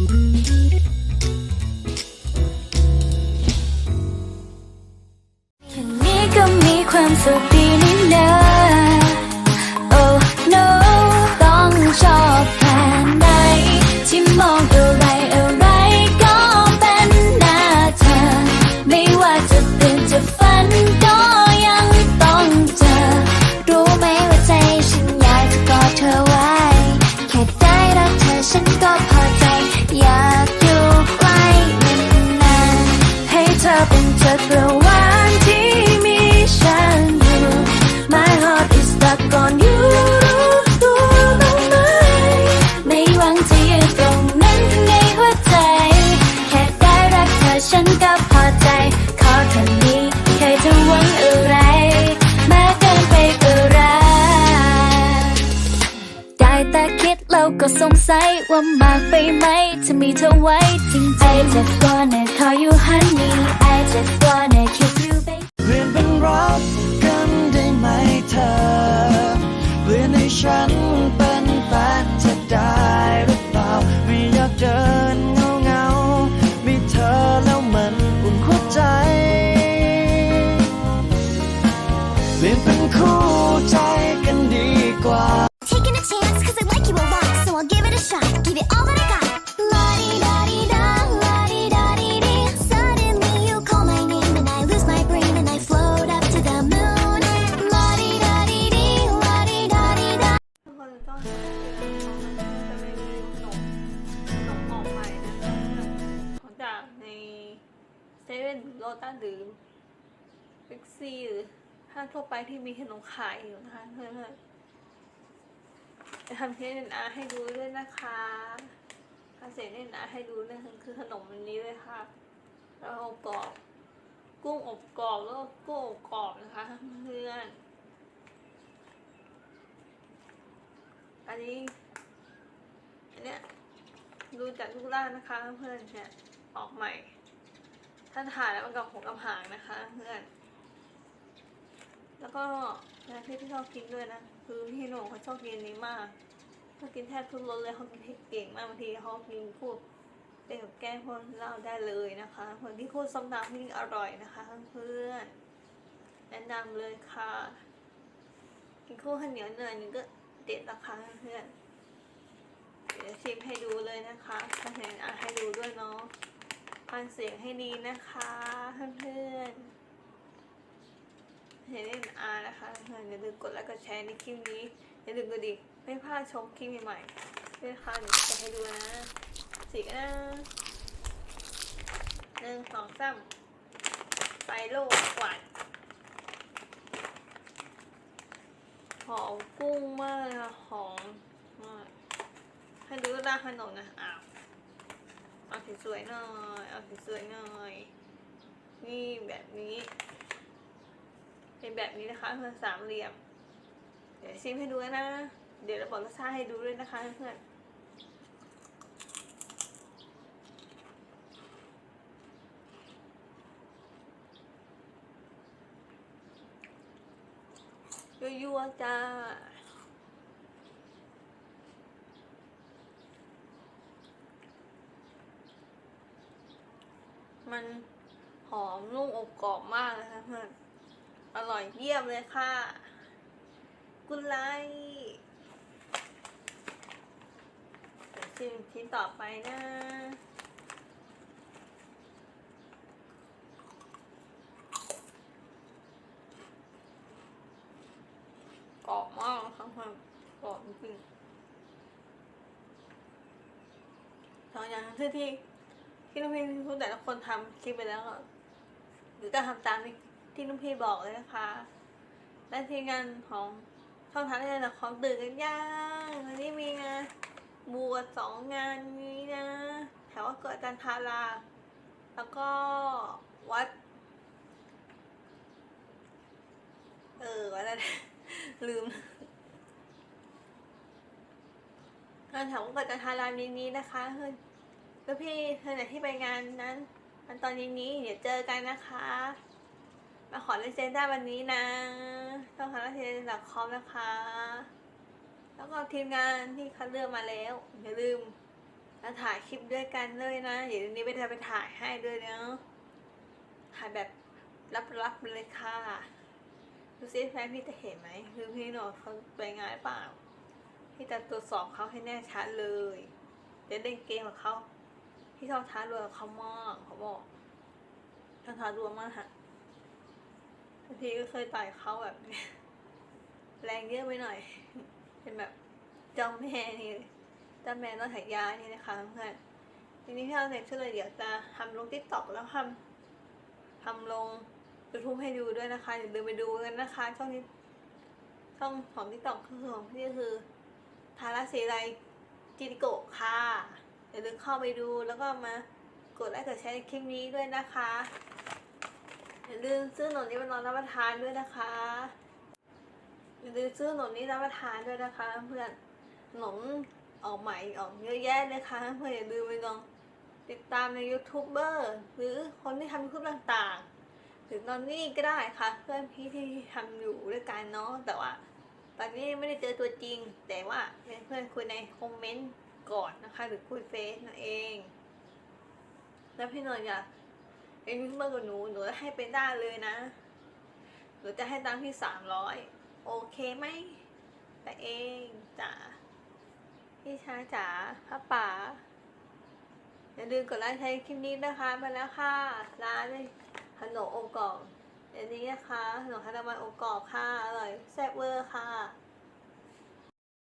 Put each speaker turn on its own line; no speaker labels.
แค่นี้ก็มีความสุข ก็สงสัยว่ามากไปไหม จะมีเธอไว้จริงๆ I just wanna
โลตัสหรือบิ๊กซีหรือห้างทั่วไปที่มีขนมขายอยู่นะคะเพื่อนๆจะทำเทนอาให้ดูด้วยนะคะทำเสร็จเนอาให้ดูเลยคือขนมอันนี้เลยค่ะแล้วอบกรอบ กุ้งอบกรอบแล้วก็กุ้งอบกรอบนะคะเพื่อนอันนี้อันเนี้ยดูจากรูปร่างนะคะเพื่อนเนี่ยออกใหม่ ถ้าทานแล้วมันกับหัวกับหางนะคะเพื่อนแล้วก็นะที่พี่ชอบกินด้วยนะ คือพี่หน่งเขาชอบกินนี้มากเขากินแทบทุกรสเลยเขากินเผ็ดเก่งมากบางทีเขากินพูดเป็นกับแก้มพวกเหล้าได้เลยนะคะคนที่พูดส้มตำที่อร่อยนะคะเพื่อนแนะนำเลยค่ะ กินคู่ข้าวเหนียวเนยนี่ก็เด็ดนะคะเพื่อนเดี๋ยวชิมให้ดูเลยนะคะถ้าเห็นอะให้ดูด้วยเนาะ ฟังเสียงให้ดีนะคะเพื่อนๆเห็นเล่นอาร์นะคะเพื่อนอย่าลืมกดไลค์กดแชร์ในคลิปนี้อย่าลืมกดดิไม่พลาดชมคลิปใหม่ๆด้วยค่ะเดี๋ยวจะให้ดูนะสีกันนะหนึ่งสองสามไปโลกหวานหอมกุ้งมากเลยค่ะหอมมากให้ดูด้านขนมนะอ้าว สวยหน่อยเอาสวยหน่อย นี่แบบนี้ เป็นแบบนี้นะคะเพื่อนสามเหลี่ยม เดี๋ยวชิมให้ดูนะ เดี๋ยวเราบอกรสชาให้ดูด้วยนะคะเพื่อนยั่วๆจ้า มันหอมนุ่มอบกรอบมากเลยค่ะเพื่อนอร่อยเยี่ยมเลยค่ะ กุนไลชิมชิ้นต่อไปนะกรอบมากค่ะเพื่อนกรอบจริงๆสองอย่างที่ที่ ที่น้องพี่ทุกแต่ละคนทำคลิปไปแล้วก็หรือจะทำตามที่ที่น้องพี่บอกเลยนะคะ และทีมงานของช่องทางได้ละของตื่นกันย่างวันนี้มีงานบวชสองงานนี้นะแถวว่าเกิดจารย์ทาราแล้วก็วัด เออวัดอะไรลืมงานแถวว่าเกิดจารย์ทารานี้นี้นะคะเฮ้ แล้วพี่เธอไหนที่ไปงานนั้นมันตอนนี้นี้เดี๋ยวเจอกันนะคะ มาขอเลเซนได้วันนี้นะต้องหาเลเซนหลักคอมนะคะ แล้วก็ทีมงานที่คัดเลือกมาแล้วอย่าลืมแล้วถ่ายคลิปด้วยกันเลยนะเดี๋ยวนี้ไปทำไปถ่ายให้ด้วยเนาะถ่ายแบบลับๆเลยค่ะดูซิแฟนพี่จะเห็นไหมคือพี่หนอเขาไปงานเปล่า พี่จะตรวจสอบเขาให้แน่ชัดเลย จะเล่นเกมกับเขา พี่ชอบท้าดวลกับเขามากเขาบอกชอบท้าดวมากฮะบางทีก็เคยต่อยเขาแบบแรงเยอะไปหน่อย เป็นแบบจ้าแม่นี่จ้าแม่นอกฉายยานี่นะคะเพื่อนทีนี้พี่เอาเน็ตช่วยเลยเดี๋ยวจะทำลงติ๊กต็อกแล้วทำทำลงยูทูบให้ดูด้วยนะคะอย่าลืมไปดูกันนะคะ ช่องนี้ช่องของติ๊กต็อกคือของพี่คือทาราศีไรจิติโกะค่ะ อย่าลืมเข้าไปดูแล้วก็มากดไลค์กดแชร์ในคลิปนี้ด้วยนะคะ อย่าลืมซื้อหนมนี้มานอนรับประทานด้วยนะคะ อย่าลืมซื้อขนมนี้รับประทานด้วยนะคะ เพื่อนขนมออกใหม่ออกเยอะแยะเลยค่ะเพื่อนอย่าลืมไปลองติดตามในยูทูบเบอร์หรือคนที่ทำยูทูบต่างๆ หรือตอนนี้ก็ได้ค่ะ เพื่อนพี่ที่ทำอยู่ด้วยกันเนาะแต่ว่า ตอนนี้ไม่ได้เจอตัวจริง แต่ว่าเป็นเพื่อนคุยในคอมเมนต์ ก่อนนะคะ หรือคุยเฟซนั่นเอง แล้วพี่หน่อยอยากเป็นยูทูบเบอกับหนูหนูจะให้ไปได้เลยนะหนูจะให้ตังค์พี่สามร้อยโอเคไหมแต่เองจ๋าพี่ชาจ๋าพ่อป๋าอย่าลืมกดไลค์ใช้คลิปนี้นะคะ มาแล้วค่ะร้านขนมโอกรอบอันนี้นะคะขนมคาราเมลโอกรอบค่ะอร่อยแซ่บเวอร์ค่ะ